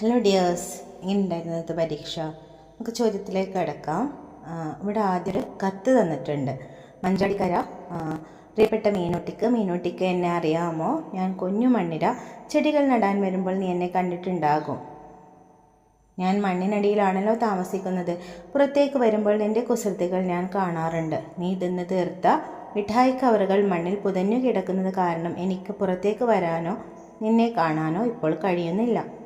Hello dears എങ്ങനെ ഉണ്ടായിരുന്നത് പരീക്ഷ? നമുക്ക് ചോദ്യത്തിലേക്ക് കിടക്കാം. ഇവിടെ ആദ്യം ഒരു കത്ത് തന്നിട്ടുണ്ട്. മഞ്ചാടിക്കര. പ്രിയപ്പെട്ട മീനോട്ടിക്ക്. മീനോട്ടിക്ക് എന്നെ അറിയാമോ? ഞാൻ കൊഞ്ഞു മണ്ണിര. ചെടികൾ നടാൻ വരുമ്പോൾ നീ എന്നെ കണ്ടിട്ടുണ്ടാകും. ഞാൻ മണ്ണിനടിയിലാണല്ലോ താമസിക്കുന്നത്. പുറത്തേക്ക് വരുമ്പോൾ എന്റെ കുസൃതികൾ ഞാൻ കാണാറുണ്ട്. നീ തിന്ന് തീർത്ത മിഠായി കവറുകൾ മണ്ണിൽ പുതഞ്ഞു കിടക്കുന്നത് കാരണം എനിക്ക് പുറത്തേക്ക് വരാനോ നിന്നെ കാണാനോ ഇപ്പോൾ കഴിയുന്നില്ല.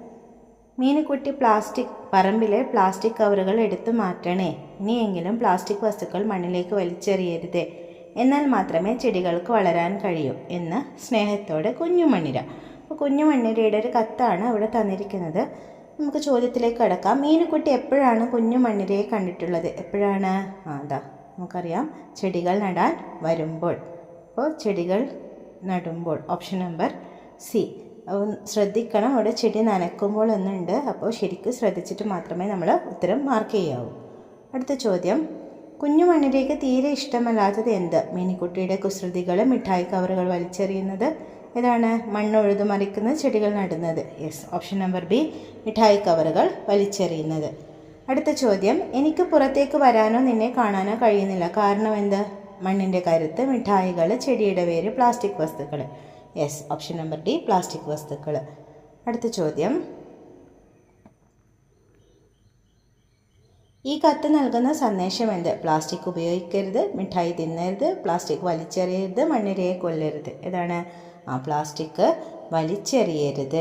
മീനുക്കുട്ടി പ്ലാസ്റ്റിക് പറമ്പിലെ പ്ലാസ്റ്റിക് കവറുകൾ എടുത്തു മാറ്റണേ. ഇനിയെങ്കിലും പ്ലാസ്റ്റിക് വസ്തുക്കൾ മണ്ണിലേക്ക് വലിച്ചെറിയരുത്. എന്നാൽ മാത്രമേ ചെടികൾക്ക് വളരാൻ കഴിയൂ എന്ന് സ്നേഹത്തോടെ കുഞ്ഞുമണ്ണിര അപ്പോൾ കുഞ്ഞുമണ്ണിരയുടെ ഒരു കത്താണ് അവിടെ തന്നിരിക്കുന്നത്. നമുക്ക് ചോദ്യത്തിലേക്ക് കടക്കാം. മീനുക്കുട്ടി എപ്പോഴാണ് കുഞ്ഞുമണ്ണിരയെ കണ്ടിട്ടുള്ളത്? എപ്പോഴാണ്? ആ അതാ നമുക്കറിയാം. ചെടികൾ നടാൻ വരുമ്പോൾ. അപ്പോൾ ചെടികൾ നടുമ്പോൾ. Option number C. ശ്രദ്ധിക്കണം. അവിടെ ചെടി നനയ്ക്കുമ്പോൾ എന്നുണ്ട്. അപ്പോൾ ശരിക്കും ശ്രദ്ധിച്ചിട്ട് മാത്രമേ നമ്മൾ ഉത്തരം മാർക്ക് ചെയ്യാവൂ. അടുത്ത ചോദ്യം. കുഞ്ഞു മണ്ണിലേക്ക് തീരെ ഇഷ്ടമല്ലാത്തത് എന്ത്? മീനിക്കുട്ടിയുടെ കുസൃതികൾ മിഠായി കവറുകൾ വലിച്ചെറിയുന്നത്. ഏതാണ്? മണ്ണ് ഉഴുതു മറിക്കുന്നത് ചെടികൾ നടുന്നത്. യെസ് ഓപ്ഷൻ നമ്പർ ബി മിഠായി കവറുകൾ വലിച്ചെറിയുന്നത്. അടുത്ത ചോദ്യം. എനിക്ക് പുറത്തേക്ക് വരാനോ നിന്നെ കാണാനോ കഴിയുന്നില്ല. കാരണം എന്ത്? മണ്ണിന്റെ കരുത്ത് മിഠായികൾ ചെടിയുടെ വേര് പ്ലാസ്റ്റിക് വസ്തുക്കൾ. Yes option number D plastic വസ്തുക്കൾ അടുത്ത ചോദ്യം. ഈ കത്ത് നൽകുന്ന സന്ദേശം എന്ത്? പ്ലാസ്റ്റിക് ഉപയോഗിക്കരുത് മിഠായി തിന്നരുത് പ്ലാസ്റ്റിക് വലിച്ചെറിയരുത് മണ്ണിരയെ കൊല്ലരുത്. ഏതാണ്? ആ പ്ലാസ്റ്റിക് വലിച്ചെറിയരുത്.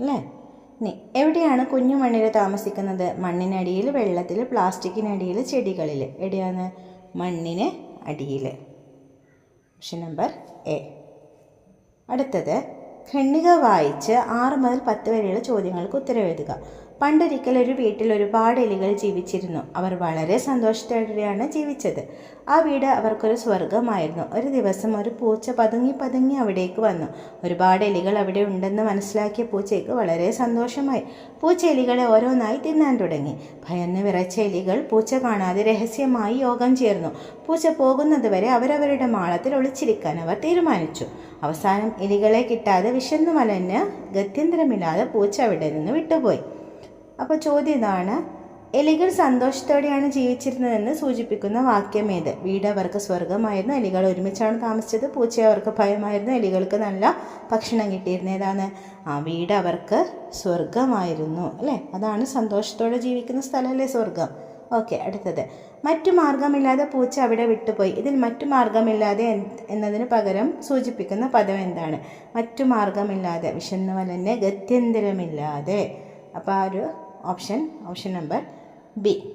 അല്ലേ? ഇനി എവിടെയാണ് കുഞ്ഞു മണ്ണിര താമസിക്കുന്നത്? മണ്ണിനടിയിൽ വെള്ളത്തിൽ പ്ലാസ്റ്റിക്കിനടിയിൽ ചെടികളിൽ. എവിടെയാണ്? മണ്ണിന് അടിയിൽ. ഓപ്ഷൻ നമ്പർ എ അടുത്തത് ഖണ്ഡിക വായിച്ച് ആറ് മുതൽ പത്ത് വരെയുള്ള ചോദ്യങ്ങൾക്ക് ഉത്തരവെഴുതുക പണ്ടൊരിക്കൽ ഒരു വീട്ടിൽ ഒരുപാട് എലികൾ ജീവിച്ചിരുന്നു. അവർ വളരെ സന്തോഷത്തോടെയാണ് ജീവിച്ചത്. ആ വീട് അവർക്കൊരു സ്വർഗമായിരുന്നു ഒരു ദിവസം ഒരു പൂച്ച പതുങ്ങി പതുങ്ങി അവിടേക്ക് വന്നു. ഒരുപാട് എലികൾ അവിടെ ഉണ്ടെന്ന് മനസ്സിലാക്കിയ പൂച്ചയ്ക്ക് വളരെ സന്തോഷമായി. പൂച്ച എലികളെ ഓരോന്നായി തിന്നാൻ തുടങ്ങി. ഭയന്ന് വിറച്ച എലികൾ പൂച്ച കാണാതെ രഹസ്യമായി യോഗം ചേർന്നു. പൂച്ച പോകുന്നതുവരെ അവരവരുടെ മാളത്തിൽ ഒളിച്ചിരിക്കാൻ അവർ തീരുമാനിച്ചു. അവസാനം എലികളെ കിട്ടാതെ വിശന്നു മലഞ്ഞ് ഗത്യന്തരമില്ലാതെ പൂച്ച അവിടെ നിന്ന് വിട്ടുപോയി. അപ്പോൾ ചോദ്യം ഇതാണ്. എലികൾ സന്തോഷത്തോടെയാണ് ജീവിച്ചിരുന്നതെന്ന് സൂചിപ്പിക്കുന്ന വാക്യം ഏത്? വീട് അവർക്ക് സ്വർഗമായിരുന്നു എലികൾ ഒരുമിച്ചാണ് താമസിച്ചത് പൂച്ച അവർക്ക് ഭയമായിരുന്നു എലികൾക്ക് നല്ല ഭക്ഷണം കിട്ടിയിരുന്നു. ഏതാണ്? ആ വീട് അവർക്ക് സ്വർഗമായിരുന്നു അല്ലേ? അതാണ് സന്തോഷത്തോടെ ജീവിക്കുന്ന സ്ഥലമല്ലേ സ്വർഗം ഓക്കെ അടുത്തത്. മറ്റു മാർഗമില്ലാതെ പൂച്ച അവിടെ വിട്ടുപോയി. ഇതിൽ മറ്റു മാർഗമില്ലാതെ എന്നതിന് പകരം സൂചിപ്പിക്കുന്ന പദം എന്താണ്? മറ്റു മാർഗമില്ലാതെ വിശന്നു വലന്നെ ഗത്യന്തരമില്ലാതെ. അപ്പോൾ ആ ഒരു ഓപ്ഷൻ ഓപ്ഷൻ നമ്പർ ബി.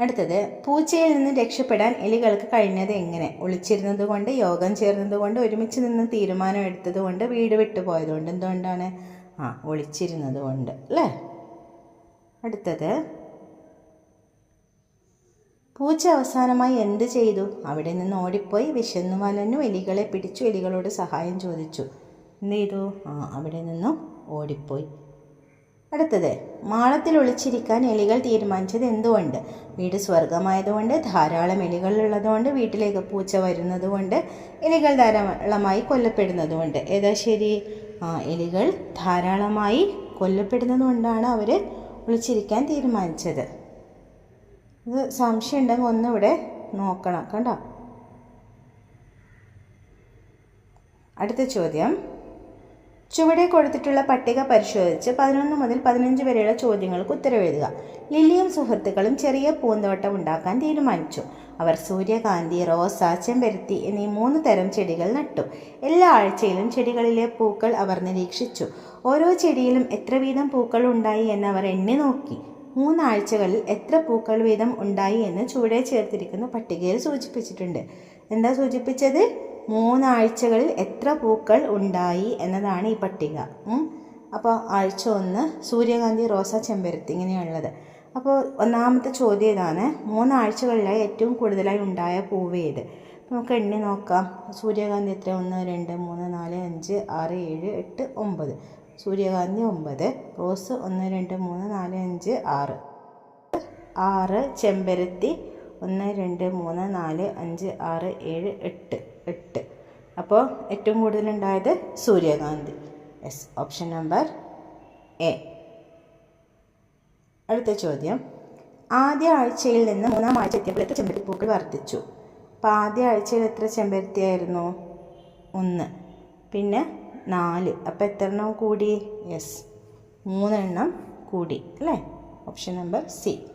അടുത്തത് പൂച്ചയിൽ നിന്ന് രക്ഷപ്പെടാൻ എലികൾക്ക് കഴിഞ്ഞത് എങ്ങനെ? ഒളിച്ചിരുന്നത് കൊണ്ട് യോഗം ചേർന്നത് കൊണ്ട് ഒരുമിച്ച് നിന്ന് തീരുമാനം എടുത്തത് കൊണ്ട് വീട് വിട്ടു പോയതുകൊണ്ട് എന്തുകൊണ്ടാണ്? ആ ഒളിച്ചിരുന്നത് കൊണ്ട് അല്ലേ? അടുത്തത് പൂച്ച അവസാനമായി എന്ത് ചെയ്തു? അവിടെ നിന്ന് ഓടിപ്പോയി വിശന്നു വലഞ്ഞു എലികളെ പിടിച്ചു എലികളോട് സഹായം ചോദിച്ചു. എന്ത് ചെയ്തു? ആ അവിടെ നിന്നും ഓടിപ്പോയി. അടുത്തത് മാളത്തിൽ ഒളിച്ചിരിക്കാൻ എലികൾ തീരുമാനിച്ചത് എന്തുകൊണ്ട്? വീട് സ്വർഗമായതുകൊണ്ട് ധാരാളം എലികൾ ഉള്ളതുകൊണ്ട് വീട്ടിലേക്ക് പൂച്ച വരുന്നതുകൊണ്ട് എലികൾ ധാരാളമായി കൊല്ലപ്പെടുന്നതുകൊണ്ട്. ഏതാ ശരി? ആ എലികൾ ധാരാളമായി കൊല്ലപ്പെടുന്നതുകൊണ്ടാണ് അവർ ഒളിച്ചിരിക്കാൻ തീരുമാനിച്ചത്. ഇത് സംശയം ഉണ്ടെങ്കിൽ ഒന്നിവിടെ നോക്കണം കണ്ടോ? അടുത്ത ചോദ്യം. ചുവടെ കൊടുത്തിട്ടുള്ള പട്ടിക പരിശോധിച്ച് പതിനൊന്ന് മുതൽ പതിനഞ്ച് വരെയുള്ള ചോദ്യങ്ങൾക്ക് ഉത്തരവെഴുതുക ലില്ലിയും സുഹൃത്തുക്കളും ചെറിയ പൂന്തോട്ടം ഉണ്ടാക്കാൻ തീരുമാനിച്ചു. അവർ സൂര്യകാന്തി റോസ ചെമ്പരത്തി എന്നീ മൂന്ന് തരം ചെടികൾ നട്ടു. എല്ലാ ആഴ്ചയിലും ചെടികളിലെ പൂക്കൾ അവർ നിരീക്ഷിച്ചു. ഓരോ ചെടിയിലും എത്ര വീതം പൂക്കൾ ഉണ്ടായി എന്ന് അവർ എണ്ണി നോക്കി. മൂന്നാഴ്ചകളിൽ എത്ര പൂക്കൾ വീതം ഉണ്ടായി എന്ന് ചുവടെ ചേർത്തിരിക്കുന്ന പട്ടികയിൽ സൂചിപ്പിച്ചിട്ടുണ്ട്. എന്താ സൂചിപ്പിച്ചത്? മൂന്നാഴ്ചകളിൽ എത്ര പൂക്കൾ ഉണ്ടായി എന്നതാണ് ഈ പട്ടിക. അപ്പോൾ ആഴ്ച ഒന്ന് സൂര്യകാന്തി റോസ ചെമ്പരത്തി ഇങ്ങനെയുള്ളത് അപ്പോൾ ഒന്നാമത്തെ ചോദ്യം ഇതാണ്. മൂന്നാഴ്ചകളിലായി ഏറ്റവും കൂടുതലായി ഉണ്ടായ പൂവ് ഏത്? നമുക്ക് എണ്ണി നോക്കാം. സൂര്യകാന്തി എത്ര? ഒന്ന് രണ്ട് മൂന്ന് നാല് അഞ്ച് ആറ് ഏഴ് എട്ട് ഒമ്പത്. സൂര്യകാന്തി ഒമ്പത് റോസ് ഒന്ന് രണ്ട് മൂന്ന് നാല് അഞ്ച് ആറ്. ആറ് ചെമ്പരത്തി ഒന്ന് രണ്ട് മൂന്ന് നാല് അഞ്ച് ആറ് ഏഴ് എട്ട്. എട്ട്. അപ്പോൾ ഏറ്റവും കൂടുതലുണ്ടായത് സൂര്യകാന്തി. എസ് ഓപ്ഷൻ നമ്പർ എ അടുത്ത ചോദ്യം. ആദ്യ ആഴ്ചയിൽ നിന്ന് മൂന്നാം ആഴ്ച എത്തിയപ്പോൾ എത്ര ചെമ്പരത്തിപ്പൂക്കൾ വർദ്ധിച്ചു? അപ്പോൾ ആദ്യ ആഴ്ചയിൽ എത്ര ചെമ്പരത്തിയായിരുന്നു? ഒന്ന്. പിന്നെ നാല്. അപ്പോൾ എത്ര എണ്ണം കൂടി? യെസ് മൂന്നെണ്ണം കൂടി. അല്ലേ? ഓപ്ഷൻ നമ്പർ സി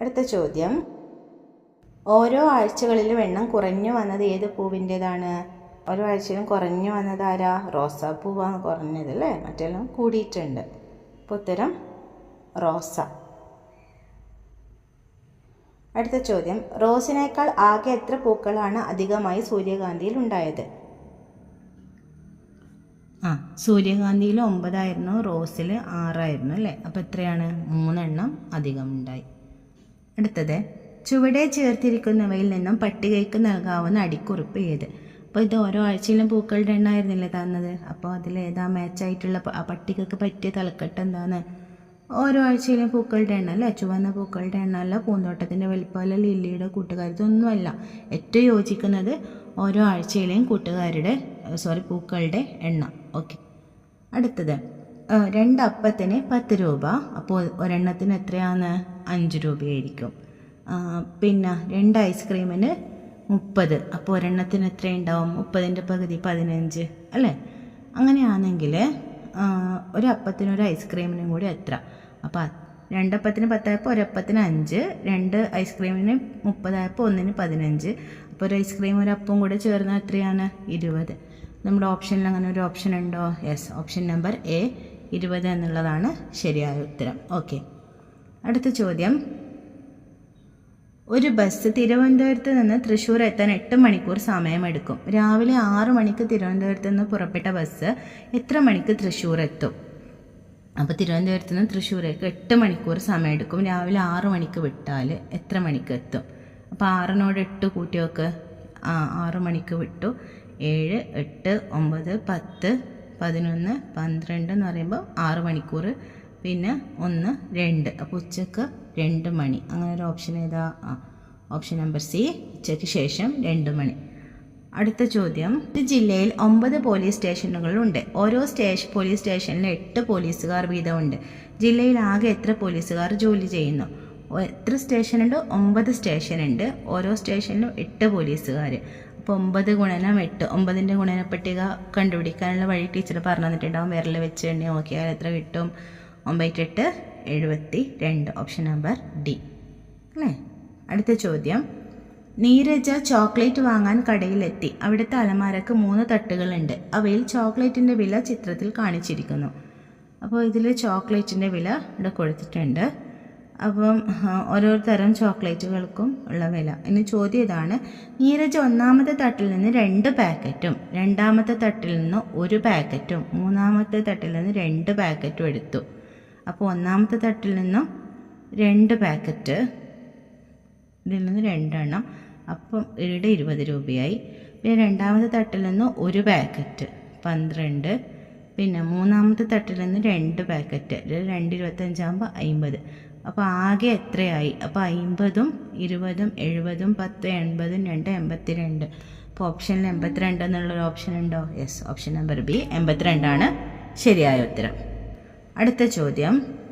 അടുത്ത ചോദ്യം. ഓരോ ആഴ്ചകളിലും എണ്ണം കുറഞ്ഞു വന്നത് ഏത് പൂവിന്റേതാണ്? ഓരോ ആഴ്ചയിലും കുറഞ്ഞു വന്നത് ആരാ? റോസാപ്പൂവാണ് കുറഞ്ഞത് അല്ലേ? മറ്റെല്ലാം കൂടിയിട്ടുണ്ട്. അപ്പോൾ ഉത്തരം റോസ. അടുത്ത ചോദ്യം. റോസിനേക്കാൾ ആകെ എത്ര പൂക്കളാണ് അധികമായി സൂര്യകാന്തിയിൽ ഉണ്ടായത്? ആ സൂര്യകാന്തിയിൽ ഒമ്പതായിരുന്നു റോസിൽ ആറായിരുന്നു അല്ലേ? അപ്പോൾ എത്രയാണ്? മൂന്നെണ്ണം അധികം ഉണ്ടായി. അടുത്തത്. ചുവടെ ചേർത്തിരിക്കുന്നവയിൽ നിന്നും പട്ടികയ്ക്ക് നൽകാവുന്ന അടിക്കുറിപ്പ് ഏത്? അപ്പോൾ ഇത് ഓരോ ആഴ്ചയിലും പൂക്കളുടെ എണ്ണമായിരുന്നില്ലേ തന്നത്? അപ്പോൾ അതിൽ ഏതാ മാച്ചായിട്ടുള്ള ആ പട്ടികക്ക് പറ്റിയ തലക്കെട്ട് എന്താണ് ഓരോ ആഴ്ചയിലും പൂക്കളുടെ എണ്ണ അല്ലേ? ചുവന്ന പൂക്കളുടെ എണ്ണ അല്ല പൂന്തോട്ടത്തിന്റെ വലിപ്പമല്ല ലില്ലിയുടെ കൂട്ടുകാർ ഇതൊന്നുമല്ല. ഏറ്റവും യോജിക്കുന്നത് ഓരോ ആഴ്ചയിലെയും കൂട്ടുകാരുടെ സോറി പൂക്കളുടെ എണ്ണ. ഓക്കെ അടുത്തത് രണ്ട് അപ്പത്തിന് പത്ത് രൂപ. അപ്പോൾ ഒരെണ്ണത്തിന് എത്രയാണ്? അഞ്ച് രൂപയായിരിക്കും. പിന്നെ രണ്ട് ഐസ്ക്രീമിന് മുപ്പത്. അപ്പോൾ ഒരെണ്ണത്തിന് എത്രയുണ്ടാവും? മുപ്പതിന്റെ പകുതി പതിനഞ്ച് അല്ലേ? അങ്ങനെയാണെങ്കിൽ ഒരു അപ്പത്തിന് ഒരു ഐസ്ക്രീമിനും കൂടി എത്ര? അപ്പോൾ രണ്ടപ്പത്തിന് പത്തായപ്പോൾ ഒരപ്പത്തിന് അഞ്ച് രണ്ട് ഐസ്ക്രീമിന് മുപ്പതായപ്പോൾ ഒന്നിന് പതിനഞ്ച്. അപ്പോൾ ഒരു ഐസ്ക്രീം ഒരു അപ്പം കൂടെ ചേർന്നാൽ എത്രയാണ്? ഇരുപത്. നമ്മുടെ ഓപ്ഷനിൽ അങ്ങനെ ഒരു ഓപ്ഷൻ ഉണ്ടോ? യെസ് ഓപ്ഷൻ നമ്പർ എ ഇരുപത് എന്നുള്ളതാണ് ശരിയായ ഉത്തരം. ഓക്കെ അടുത്ത ചോദ്യം. ഒരു ബസ് തിരുവനന്തപുരത്ത് നിന്ന് തൃശ്ശൂർ എത്താൻ എട്ട് മണിക്കൂർ സമയമെടുക്കും. രാവിലെ ആറ് മണിക്ക് തിരുവനന്തപുരത്ത് നിന്ന് പുറപ്പെട്ട ബസ് എത്ര മണിക്ക് തൃശ്ശൂർ എത്തും? അപ്പോൾ തിരുവനന്തപുരത്ത് നിന്ന് തൃശ്ശൂരേക്ക് എട്ട് മണിക്കൂർ സമയമെടുക്കും. രാവിലെ ആറ് മണിക്ക് വിട്ടാൽ എത്ര മണിക്ക് എത്തും? അപ്പോൾ ആറിനോട് എട്ട് കൂട്ടി നോക്ക്. ആ ആറ് മണിക്ക് വിട്ടു. ഏഴ് എട്ട് ഒമ്പത് പത്ത് പതിനൊന്ന് പന്ത്രണ്ട് എന്ന് പറയുമ്പോൾ ആറ് മണിക്കൂർ. പിന്നെ ഒന്ന് രണ്ട്. അപ്പോൾ ഉച്ചയ്ക്ക് രണ്ട് മണി. അങ്ങനെ ഒരു ഓപ്ഷൻ ഏതാ? ആ ഓപ്ഷൻ നമ്പർ സി ഉച്ചയ്ക്ക് ശേഷം രണ്ട് മണി. അടുത്ത ചോദ്യം. ഒരു ജില്ലയിൽ ഒമ്പത് പോലീസ് സ്റ്റേഷനുകളുണ്ട്. ഓരോ സ്റ്റേഷൻ പോലീസ് സ്റ്റേഷനിൽ എട്ട് പോലീസുകാർ വീതമുണ്ട്. ജില്ലയിൽ ആകെ എത്ര പോലീസുകാർ ജോലി ചെയ്യുന്നു? എത്ര സ്റ്റേഷനുണ്ട്? ഒമ്പത് സ്റ്റേഷനുണ്ട്. ഓരോ സ്റ്റേഷനിലും എട്ട് പോലീസുകാർ അപ്പോൾ ഒമ്പത് ഗുണനം എട്ട്. ഒമ്പതിന്റെ ഗുണന പട്ടിക കണ്ടുപിടിക്കാനുള്ള വഴി ടീച്ചർ പറഞ്ഞു തന്നിട്ടുണ്ടാവും. വിരൽ വെച്ച് എണ്ണി നോക്കിയാൽ എത്ര കിട്ടും? ഒമ്പത്തെട്ട് എഴുപത്തി രണ്ട് ഓപ്ഷൻ നമ്പർ ഡി അല്ലേ? അടുത്ത ചോദ്യം. നീരജ ചോക്ലേറ്റ് വാങ്ങാൻ കടയിലെത്തി. അവിടുത്തെ അലമാരക്ക് മൂന്ന് തട്ടുകളുണ്ട്. അവയിൽ ചോക്ലേറ്റിന്റെ വില ചിത്രത്തിൽ കാണിച്ചിരിക്കുന്നു. അപ്പോൾ ഇതിൽ ചോക്ലേറ്റിന്റെ വില ഇവിടെ കൊടുത്തിട്ടുണ്ട്. അപ്പം ഓരോ തരം ചോക്ലേറ്റുകൾക്കും ഉള്ള വില. ഇനി ചോദ്യം ഇതാണ്. നീരജ് ഒന്നാമത്തെ തട്ടിൽ നിന്ന് രണ്ട് പാക്കറ്റും രണ്ടാമത്തെ തട്ടിൽ നിന്ന് ഒരു പാക്കറ്റും മൂന്നാമത്തെ തട്ടിൽ നിന്ന് രണ്ട് പാക്കറ്റും എടുത്തു. അപ്പോൾ ഒന്നാമത്തെ തട്ടിൽ നിന്നും രണ്ട് പാക്കറ്റ് ഇതിൽ നിന്ന് രണ്ടെണ്ണം. അപ്പം ഇവിടെ ഇരുപത് രൂപയായി. പിന്നെ രണ്ടാമത്തെ തട്ടിൽ നിന്ന് ഒരു പാക്കറ്റ് പന്ത്രണ്ട്. പിന്നെ മൂന്നാമത്തെ തട്ടിൽ നിന്ന് രണ്ട് പാക്കറ്റ് രണ്ട് ഇരുപത്തഞ്ചാകുമ്പോൾ അമ്പത് അപ്പോൾ ആകെ എത്രയായി? അപ്പോൾ അമ്പതും ഇരുപതും എഴുപതും പത്ത് എൺപതും രണ്ട് എൺപത്തി രണ്ട് അപ്പോൾ ഓപ്ഷനിൽ എൺപത്തിരണ്ട് എന്നുള്ളൊരു ഓപ്ഷൻ ഉണ്ടോ? യെസ് ഓപ്ഷൻ നമ്പർ ബി എൺപത്തിരണ്ടാണ് ശരിയായ ഉത്തരം. അടുത്ത ചോദ്യം.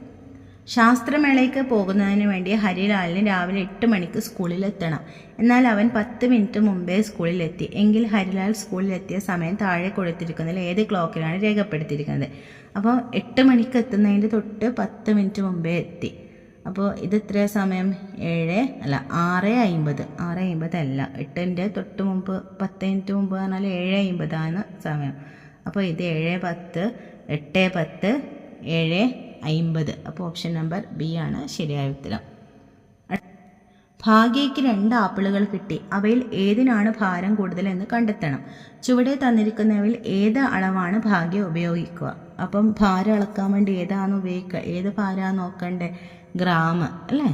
ശാസ്ത്രമേളയ്ക്ക് പോകുന്നതിന് വേണ്ടി ഹരിലാലിന് രാവിലെ എട്ട് മണിക്ക് സ്കൂളിലെത്തണം. എന്നാൽ അവൻ പത്ത് മിനിറ്റ് മുമ്പേ സ്കൂളിലെത്തി. എങ്കിൽ ഹരിലാൽ സ്കൂളിലെത്തിയ സമയം താഴെ കൊടുത്തിരിക്കുന്നതിൽ ഏത് ക്ലോക്കിലാണ് രേഖപ്പെടുത്തിയിരിക്കുന്നത്? അപ്പോൾ എട്ട് മണിക്ക് എത്തുന്നതിന്റെ തൊട്ട് പത്ത് മിനിറ്റ് മുമ്പേ എത്തി. അപ്പോൾ ഇത് എത്ര സമയം? ഏഴ് അല്ല ആറ് അമ്പത് ആറ് അമ്പത് അല്ല എട്ടിന്റെ തൊട്ട് മുമ്പ് പത്ത് മിനിറ്റ് മുമ്പ് പറഞ്ഞാൽ ഏഴ് അമ്പതാണ് സമയം. അപ്പോൾ ഇത് ഏഴ് പത്ത് എട്ട് പത്ത് ഏഴ് അമ്പത് അപ്പോൾ ഓപ്ഷൻ നമ്പർ ബി ആണ് ശരിയായ ഉത്തരം. ഭാഗ്യയ്ക്ക് രണ്ട് ആപ്പിളുകൾ കിട്ടി. അവയിൽ ഏതിനാണ് ഭാരം കൂടുതൽ എന്ന് കണ്ടെത്തണം. ചുവടെ തന്നിരിക്കുന്നവയിൽ ഏത് അളവാണ് ഭാഗ്യം ഉപയോഗിക്കുക? അപ്പം ഭാരം അളക്കാൻ വേണ്ടി ഏതാണ് ഉപയോഗിക്കുക? ഏത് ഭാരമാണ് നോക്കേണ്ടത് ഗ്രാം അല്ലേ?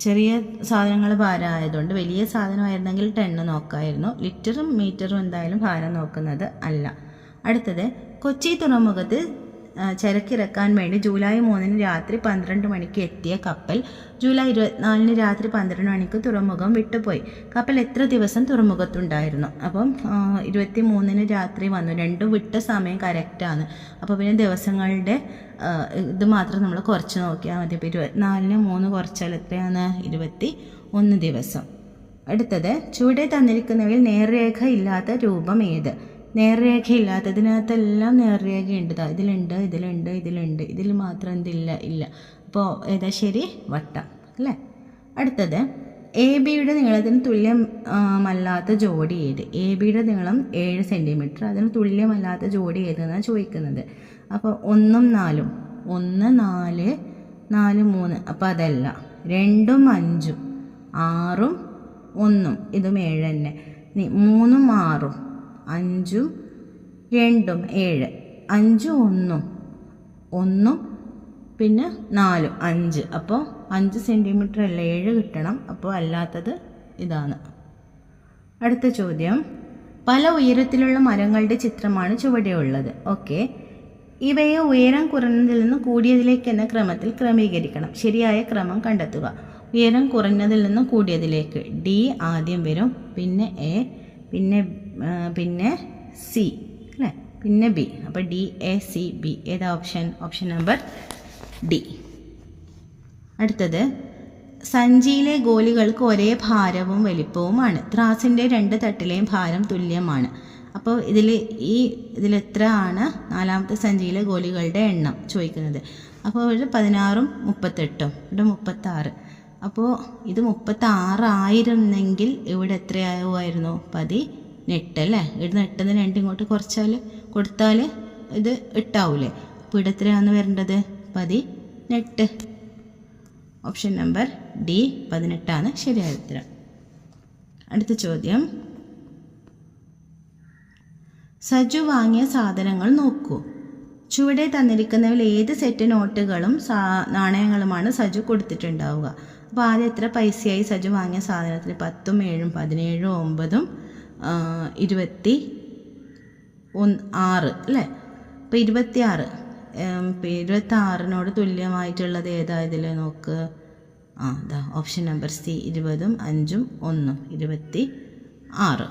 ചെറിയ സാധനങ്ങൾ ഭാരമായതുകൊണ്ട് വലിയ സാധനമായിരുന്നെങ്കിൽ ടെണ്ണ് നോക്കായിരുന്നു. ലിറ്ററും മീറ്ററും എന്തായാലും ഭാരം നോക്കുന്നത് അല്ല. അടുത്തത് കൊച്ചി തുറമുഖത്ത് ചരക്കിറക്കാൻ വേണ്ടി ജൂലൈ മൂന്നിന് രാത്രി പന്ത്രണ്ട് മണിക്ക് എത്തിയ കപ്പൽ ജൂലൈ ഇരുപത്തിനാലിന് രാത്രി പന്ത്രണ്ട് മണിക്ക് തുറമുഖം വിട്ടുപോയി. കപ്പൽ എത്ര ദിവസം തുറമുഖത്തുണ്ടായിരുന്നു? അപ്പം ഇരുപത്തി മൂന്നിന് രാത്രി വന്നു. രണ്ടും വിട്ട സമയം കറക്റ്റാണ് അപ്പോൾ പിന്നെ ദിവസങ്ങളുടെ ഇത് മാത്രം നമ്മൾ കുറച്ച് നോക്കിയാൽ മതി. അപ്പോൾ ഇരുപത്തിനാലിന് മൂന്ന് കുറച്ചാൽ എത്രയാണ്? ഇരുപത്തി ഒന്ന് ദിവസം. അടുത്തത് ചുവടെ തന്നിരിക്കുന്നവയിൽ നേർരേഖ ഇല്ലാത്ത രൂപം ഏത്? നേർരേഖ ഇല്ലാത്തതിനകത്തെല്ലാം നേർരേഖയുണ്ട് ഇതിലുണ്ട് ഇതിലുണ്ട് ഇതിലുണ്ട്. ഇതിൽ മാത്രം എന്തില്ല ഇല്ല. അപ്പോൾ ഏതാ ശരി? വട്ടം അല്ലേ? അടുത്തത് എ ബിയുടെ നീളത്തിന് തുല്യമല്ലാത്ത ജോഡി ഏത്? എ ബിയുടെ നീളം ഏഴ് സെന്റിമീറ്റർ അതിന് തുല്യമല്ലാത്ത ജോഡി ഏതെന്നാണ് ചോദിക്കുന്നത്? അപ്പോൾ ഒന്നും നാലും ഒന്ന് നാല് നാല് മൂന്ന്. അപ്പോൾ അതല്ല രണ്ടും അഞ്ചും ആറും ഒന്നും. ഇതും ഏഴ് തന്നെ. മൂന്നും ആറും അഞ്ചും രണ്ടും ഏഴ് അഞ്ചും ഒന്നും ഒന്നും പിന്നെ നാലും അഞ്ച്. അപ്പോൾ അഞ്ച് സെന്റിമീറ്റർ അല്ല ഏഴ് കിട്ടണം. അപ്പോൾ അല്ലാത്തത് ഇതാണ്. അടുത്ത ചോദ്യം. പല ഉയരത്തിലുള്ള മരങ്ങളുടെ ചിത്രമാണ് ചുവടെയുള്ളത്. ഓക്കെ. ഇവയെ ഉയരം കുറഞ്ഞതിൽ നിന്ന് കൂടിയതിലേക്ക് എന്ന ക്രമത്തിൽ ക്രമീകരിക്കണം. ശരിയായ ക്രമം കണ്ടെത്തുക. ഉയരം കുറഞ്ഞതിൽ നിന്ന് കൂടിയതിലേക്ക്. ഡി ആദ്യം വരും. പിന്നെ എ. പിന്നെ പിന്നെ സി അല്ലേ? പിന്നെ ബി അപ്പോൾ ഡി എ സി ബി ഏതാ ഓപ്ഷൻ ഓപ്ഷൻ നമ്പർ ഡി അടുത്തത്. സഞ്ചിയിലെ ഗോലികൾക്ക് ഒരേ ഭാരവും വലിപ്പവുമാണ്. ത്രാസിന്റെ രണ്ട് തട്ടിലെയും ഭാരം തുല്യമാണ്. അപ്പോൾ ഇതിൽ ഈ ഇതിൽ എത്ര ആണ് നാലാമത്തെ സഞ്ചിയിലെ ഗോലികളുടെ എണ്ണം ചോദിക്കുന്നത്. അപ്പോൾ ഒരു പതിനാറും മുപ്പത്തെട്ടും. ഇവിടെ മുപ്പത്താറ്. അപ്പോൾ ഇത് മുപ്പത്താറായിരുന്നെങ്കിൽ ഇവിടെ എത്രയാവുമായിരുന്നു? പതിനെട്ട് അല്ലേ ഇവിടുന്ന് എട്ടെന്ന് രണ്ട് ഇങ്ങോട്ട് കുറച്ചാൽ കൊടുത്താൽ ഇത് എട്ടാവൂലേ? അപ്പോൾ ഇവിടെ എത്രയാണ് വരേണ്ടത്? പതി നെട്ട് ഓപ്ഷൻ നമ്പർ ഡി പതിനെട്ടാണ്. ശരിയായ ഉത്തരം. അടുത്ത ചോദ്യം. സജു വാങ്ങിയ സാധനങ്ങൾ നോക്കൂ. ചുവടെ തന്നിരിക്കുന്നവയിൽ ഏത് സെറ്റ് നോട്ടുകളും നാണയങ്ങളുമാണ് സജു കൊടുത്തിട്ടുണ്ടാവുക? അപ്പോൾ ആദ്യം എത്ര പൈസയായി സജു വാങ്ങിയ സാധനത്തിന്? പത്തും ഏഴും പതിനേഴും ഒമ്പതും ഇരുപത്തി ഒന്ന് ആറ് അല്ലേ? അപ്പോൾ ഇരുപത്തി ആറ് ഇരുപത്തി ആറിനോട് തുല്യമായിട്ടുള്ളത് ഏതാ ഇതിൽ നോക്ക്? ആ ഇതാ ഓപ്ഷൻ നമ്പർ സി ഇരുപതും അഞ്ചും ഒന്നും ഇരുപത്തി ആറ്.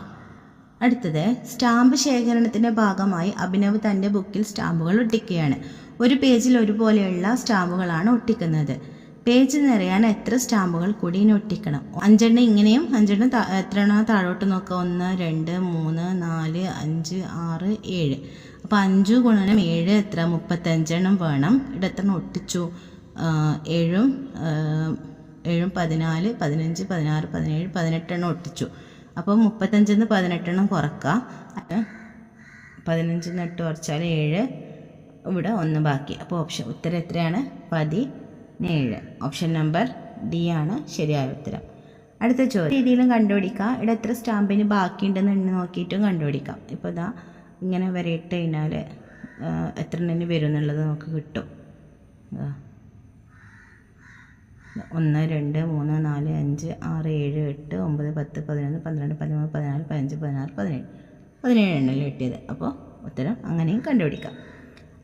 അടുത്തത് സ്റ്റാമ്പ് ശേഖരണത്തിന്റെ ഭാഗമായി അഭിനവ് തന്റെ ബുക്കിൽ സ്റ്റാമ്പുകൾ ഒട്ടിക്കുകയാണ്. ഒരു പേജിൽ ഒരുപോലെയുള്ള സ്റ്റാമ്പുകളാണ് ഒട്ടിക്കുന്നത്. പേജ് നിറയാൻ എത്ര സ്റ്റാമ്പുകൾ കൂടി ഇനി ഒട്ടിക്കണം? അഞ്ചെണ്ണം ഇങ്ങനെയും അഞ്ചെണ്ണം എത്ര എണ്ണം താഴോട്ട് നോക്കുക ഒന്ന് രണ്ട് മൂന്ന് നാല് അഞ്ച് ആറ് ഏഴ്. അപ്പോൾ അഞ്ച് ഗുണനം ഏഴ് എത്ര? മുപ്പത്തഞ്ചെണ്ണം വേണം. ഇവിടെ എത്ര എണ്ണം ഒട്ടിച്ചു ഏഴും ഏഴും പതിനാല് പതിനഞ്ച് പതിനാറ് പതിനേഴ് പതിനെട്ടെണ്ണം ഒട്ടിച്ചു. അപ്പോൾ മുപ്പത്തഞ്ചിൽ നിന്ന് പതിനെട്ടെണ്ണം കുറക്കുക പതിനഞ്ചിൽ നിന്ന് എട്ട് കുറച്ചാൽ ഏഴ്. ഇവിടെ ഒന്ന് ബാക്കി. അപ്പോൾ ഓപ്ഷൻ ഉത്തരം എത്രയാണ്? പതിനേഴ് ഓപ്ഷൻ നമ്പർ ഡി ആണ് ശരിയായ ഉത്തരം. അടുത്ത ചോദ്യം. രീതിയിലും കണ്ടുപിടിക്കാം. ഇവിടെ എത്ര സ്റ്റാമ്പിന് ബാക്കിയുണ്ടെന്ന് എണ്ണി നോക്കിയിട്ടും കണ്ടുപിടിക്കാം. ഇപ്പോൾ ഇതാ ഇങ്ങനെ വരയിട്ട് കഴിഞ്ഞാൽ എത്ര എണ്ണം വരും എന്നുള്ളത് നമുക്ക് കിട്ടും. ഒന്ന് രണ്ട് മൂന്ന് നാല് അഞ്ച് ആറ് ഏഴ് എട്ട് ഒമ്പത് പത്ത് പതിനൊന്ന് പന്ത്രണ്ട് പതിമൂന്ന് പതിനാല് പതിനഞ്ച് പതിനാറ് പതിനേഴ്. പതിനേഴ് എണ്ണല്ലേ കിട്ടിയത്. അപ്പോൾ ഉത്തരം അങ്ങനെയും കണ്ടുപിടിക്കാം.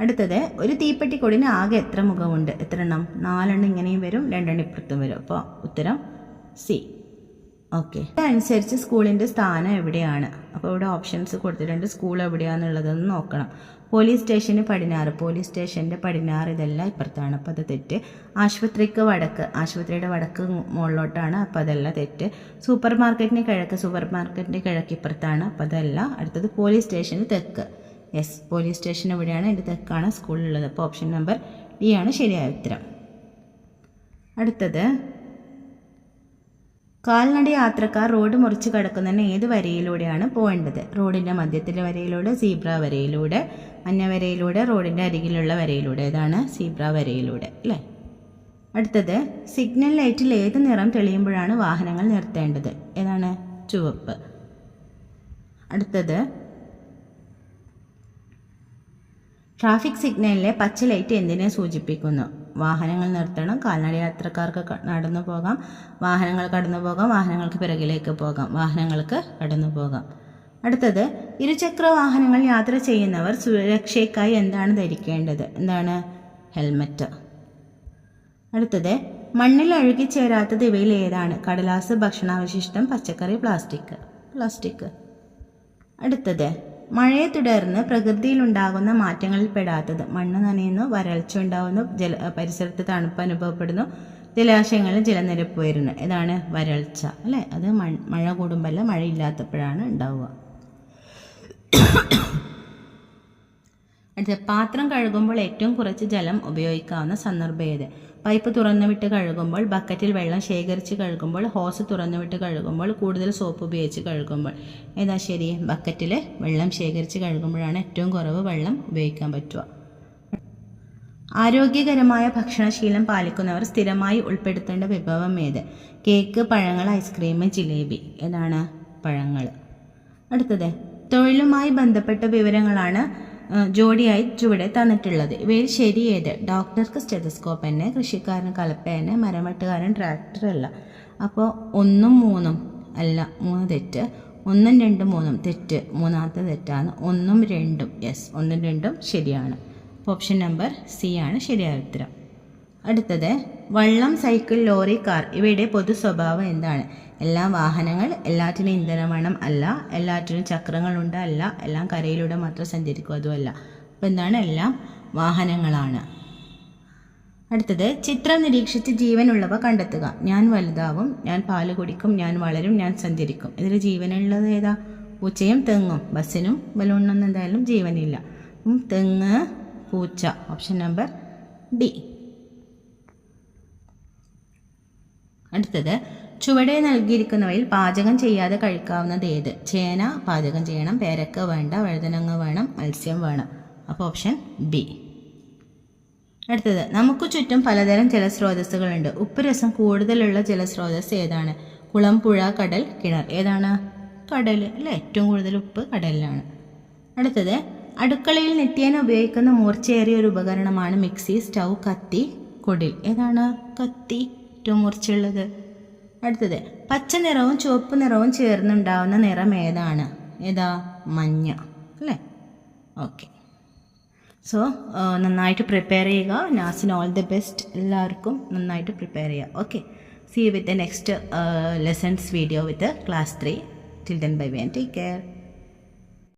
അടുത്തത് ഒരു തീപ്പെട്ടി തീപ്പെട്ടിക്കൊടിന് ആകെ എത്ര മുഖമുണ്ട്? എത്ര എണ്ണം? നാലെണ്ണം ഇങ്ങനെയും വരും രണ്ടെണ്ണം ഇപ്പുറത്തും വരും. അപ്പോൾ ഉത്തരം സി. ഓക്കെ. അതനുസരിച്ച് സ്കൂളിന്റെ സ്ഥാനം എവിടെയാണ്? അപ്പോൾ ഇവിടെ ഓപ്ഷൻസ് കൊടുത്തിട്ടുണ്ട് സ്കൂൾ എവിടെയാണെന്നുള്ളതെന്ന് നോക്കണം. പോലീസ് സ്റ്റേഷന് പടിഞ്ഞാറ്. പോലീസ് സ്റ്റേഷന്റെ പടിഞ്ഞാറ് ഇതെല്ലാം ഇപ്പുറത്താണ്. അപ്പോൾ അത് തെറ്റ്. ആശുപത്രിക്ക് വടക്ക്. ആശുപത്രിയുടെ വടക്ക് മുകളിലോട്ടാണ്. അപ്പോൾ അതെല്ലാം തെറ്റ്. സൂപ്പർ മാർക്കറ്റിന് കിഴക്ക്. സൂപ്പർ മാർക്കറ്റിന്റെ കിഴക്ക് ഇപ്പുറത്താണ് അപ്പോൾ അതല്ല അടുത്തത് പോലീസ് സ്റ്റേഷന് തെക്ക്. യെസ് പോലീസ് സ്റ്റേഷൻ എവിടെയാണ്? എന്റെ തെക്കാണ് സ്കൂളിലുള്ളത്. അപ്പോൾ ഓപ്ഷൻ നമ്പർ ഡി ആണ് ശരിയായ ഉത്തരം. അടുത്തത്. കാൽനട യാത്രക്കാർ റോഡ് മുറിച്ച് കടക്കുന്നതിന് ഏത് വരയിലൂടെയാണ് പോകേണ്ടത്? റോഡിന്റെ മധ്യത്തിലെ വരയിലൂടെ സീബ്ര വരയിലൂടെ മഞ്ഞ വരയിലൂടെ റോഡിന്റെ അരികിലുള്ള വരയിലൂടെ. ഇതാണ് സീബ്ര വരയിലൂടെ അല്ലേ? അടുത്തത്. സിഗ്നൽ ലൈറ്റിൽ ഏത് നിറം തെളിയുമ്പോഴാണ് വാഹനങ്ങൾ നിർത്തേണ്ടത്? ഏതാണ്? ചുവപ്പ്. അടുത്തത്. ട്രാഫിക് സിഗ്നലിലെ പച്ച ലൈറ്റ് എന്തിനെ സൂചിപ്പിക്കുന്നു? വാഹനങ്ങൾ നിർത്തണം കാൽനട യാത്രക്കാർക്ക് നടന്നു പോകാം വാഹനങ്ങൾ കടന്നു പോകാം വാഹനങ്ങൾക്ക് പിറകിലേക്ക് പോകാം വാഹനങ്ങൾക്ക് കടന്നു പോകാം. അടുത്തത് ഇരുചക്ര വാഹനങ്ങൾ യാത്ര ചെയ്യുന്നവർ സുരക്ഷയ്ക്കായി എന്താണ് ധരിക്കേണ്ടത്? എന്താണ്? ഹെൽമറ്റ്. അടുത്തത് മണ്ണിൽ അഴുകിച്ചേരാത്തത് ഇവയിൽ ഏതാണ്? കടലാസ് ഭക്ഷണാവശിഷ്ടം പച്ചക്കറി പ്ലാസ്റ്റിക്. പ്ലാസ്റ്റിക്. അടുത്തത് മഴയെ തുടർന്ന് പ്രകൃതിയിലുണ്ടാകുന്ന മാറ്റങ്ങളിൽ പെടാത്തത്. മണ്ണ് നനയുന്നു വരൾച്ച ഉണ്ടാകുന്നു ജല പരിസരത്ത് തണുപ്പ് അനുഭവപ്പെടുന്നു ജലാശയങ്ങളിൽ ജലനിരപ്പ് ഉയരുന്നു. ഇതാണ് വരൾച്ച അല്ലേ? അത് മഴ കൂടുമ്പല്ല മഴ ഇല്ലാത്തപ്പോഴാണ് ഉണ്ടാവുക. അടുത്ത പാത്രം കഴുകുമ്പോൾ ഏറ്റവും കുറച്ച് ജലം ഉപയോഗിക്കാവുന്ന സന്ദർഭം ഏത്? പൈപ്പ് തുറന്നുവിട്ട് കഴുകുമ്പോൾ ബക്കറ്റിൽ വെള്ളം ശേഖരിച്ച് കഴുകുമ്പോൾ ഹോസ് തുറന്നുവിട്ട് കഴുകുമ്പോൾ കൂടുതൽ സോപ്പ് ഉപയോഗിച്ച് കഴുകുമ്പോൾ. ഏതാ ശരി? ബക്കറ്റിൽ വെള്ളം ശേഖരിച്ച് കഴുകുമ്പോഴാണ് ഏറ്റവും കുറവ് വെള്ളം ഉപയോഗിക്കാൻ പറ്റുക. ആരോഗ്യകരമായ ഭക്ഷണശീലം പാലിക്കുന്നവർ സ്ഥിരമായി ഉൾപ്പെടുത്തേണ്ട വിഭവം ഏത്? കേക്ക് പഴങ്ങൾ ഐസ്ക്രീം ജിലേബി. ഏതാണ്? പഴങ്ങൾ. അടുത്തത് തൊഴിലുമായി ബന്ധപ്പെട്ട വിവരങ്ങളാണ് ജോഡിയായി ചുവടെ തന്നിട്ടുള്ളത്. ഇവയിൽ ശരി ഏത്? ഡോക്ടർക്ക് സ്റ്റെതസ്കോപ്പ് തന്നെ കൃഷിക്കാരന് കലപ്പ തന്നെ മരമട്ടുകാരൻ ട്രാക്ടർ അല്ല. അപ്പോൾ ഒന്നും മൂന്നും അല്ല മൂന്ന് തെറ്റ്. ഒന്നും രണ്ടും മൂന്നും തെറ്റ് മൂന്നാമത്തെ തെറ്റാണ്. ഒന്നും രണ്ടും യെസ് ഒന്നും രണ്ടും ശരിയാണ്. ഓപ്ഷൻ നമ്പർ സി ആണ് ശരിയായ ഉത്തരം. അടുത്തത് വള്ളം സൈക്കിൾ ലോറി കാർ ഇവയുടെ പൊതു സ്വഭാവം എന്താണ്? എല്ലാ വാഹനങ്ങൾ എല്ലാറ്റിനും ഇന്ധനം വേണം അല്ല എല്ലാറ്റിനും ചക്രങ്ങളുണ്ട് അല്ല എല്ലാം കരയിലൂടെ മാത്രം സഞ്ചരിക്കും അതുമല്ല. അപ്പോൾ എന്താണ്? എല്ലാം വാഹനങ്ങളാണ്. അടുത്തത് ചിത്രം നിരീക്ഷിച്ച് ജീവനുള്ളവ കണ്ടെത്തുക. ഞാൻ വലുതാവും ഞാൻ പാൽ കുടിക്കും ഞാൻ വളരും ഞാൻ സഞ്ചരിക്കും. ഇതിൽ ജീവനുള്ളത് ഏതാ? പൂച്ചയും തെങ്ങും. ബസ്സിനും ബലൂണിനൊന്നും എന്തായാലും ജീവനില്ല. തെങ്ങ് പൂച്ച. Option number D. അടുത്തത് ചുവടെ നൽകിയിരിക്കുന്നവയിൽ പാചകം ചെയ്യാതെ കഴിക്കാവുന്നത് ഏത്? ചേന പാചകം ചെയ്യണം. പേരക്ക വേണ്ട വഴുതനങ്ങ വേണം മത്സ്യം വേണം. അപ്പോൾ ഓപ്ഷൻ ബി അടുത്തത് നമുക്ക് ചുറ്റും പലതരം ജലസ്രോതസ്സുകളുണ്ട്. ഉപ്പ് രസം കൂടുതലുള്ള ജലസ്രോതസ് ഏതാണ്? കുളം പുഴ കടൽ കിണർ. ഏതാണ്? കടൽ. അല്ലേ? ഏറ്റവും കൂടുതൽ ഉപ്പ് കടലിലാണ്. അടുത്തത് അടുക്കളയിൽ നിത്യേന ഉപയോഗിക്കുന്ന മൂർച്ചയേറിയ ഒരു ഉപകരണമാണ് മിക്സി സ്റ്റൗ കത്തി കൊടിൽ. ഏതാണ്? കത്തി. ഏറ്റവും മൂർച്ചയുള്ളത്. അടുത്തത്. പച്ച നിറവും ചുവപ്പ് നിറവും ചേർന്നുണ്ടാവുന്ന നിറം ഏതാണ്? ഏതാ? മഞ്ഞ. അല്ലേ? ഓക്കെ. സോ നന്നായിട്ട് പ്രിപ്പയർ ചെയ്യുക. നാസിന് ഓൾ ദി ബെസ്റ്റ്. എല്ലാവർക്കും നന്നായിട്ട് പ്രിപ്പയർ ചെയ്യുക. Okay. See with the next lessons video with class three till then bye and take care